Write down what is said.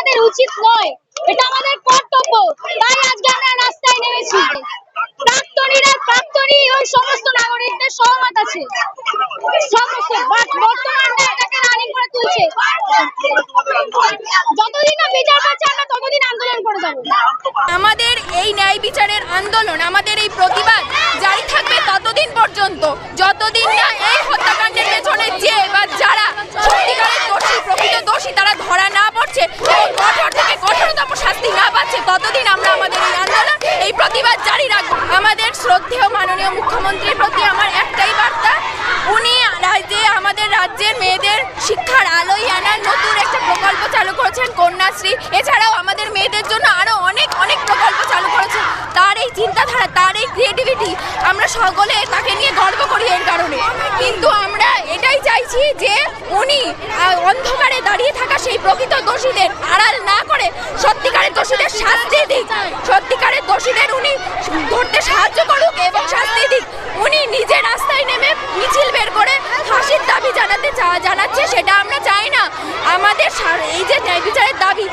আমাদের উচিত নয়। এটা আমাদের কর্তব্য। তাই আজকে আমরা রাস্তায় নেমেছি। প্রাক্তনীরা প্রাক্তনী ওই সমস্ত নাগরিকদের সহমত আছে। সমস্ত বাট বর্তমানে এটাকে রানিং করে তুলছে। যতদিন না বিচার পাচ্ছে, আমরা ততদিন আন্দোলন করে যাব। আমাদের এই ন্যায় বিচারের আন্দোলন, আমাদের এই প্রতিবাদ জারি থাকবে ততদিন পর্যন্ত যতদিন না এই হত্যাকাণ্ডের পেছনে যে বা যারা সত্যিকারের দোষী প্রকৃত দোষী তারা ধরা না পড়ছে এবং কঠোর থেকে কঠোরতম শাস্তি না পাচ্ছে আমরা আমাদের এই আন্দোলন, এই প্রতিবাদ জারি রাখব, আমাদের শ্রদ্ধেয় মাননীয় মুখ্যমন্ত্রীর প্রতি আমার একটাই বার্তা, উনি রাজ্যে, আমাদের রাজ্যের মেয়েদের শিক্ষার আলোয় আনার নতুন একটা প্রকল্প চালু করেছেন কন্যাশ্রী। এছাড়াও আমাদের মেয়েদের জন্য আরও অনেক অনেক প্রকল্প চালু করেছেন। তার এই চিন্তাধারা, তার এই ক্রিয়েটিভিটি আমরা সকলে তাকে নিয়ে গর্ব করি এর কারণে। কিন্তু আমরা এটাই চাইছি যে উনি অন্ধকারে দাঁড়িয়ে থাকা সেই প্রকৃত দোষীদের আড়াল না করে দিক সত্যিকারের দোষীদের উনি ধরতে সাহায্য করুক এবং শাস্তি দিক। উনি নিজে রাস্তায় নেমে মিছিল বের করে ফাঁসির দাবি জানাতে জানাচ্ছে, সেটা আমরা চাই না। আমাদের এই যে ন্যায় বিচারের দাবি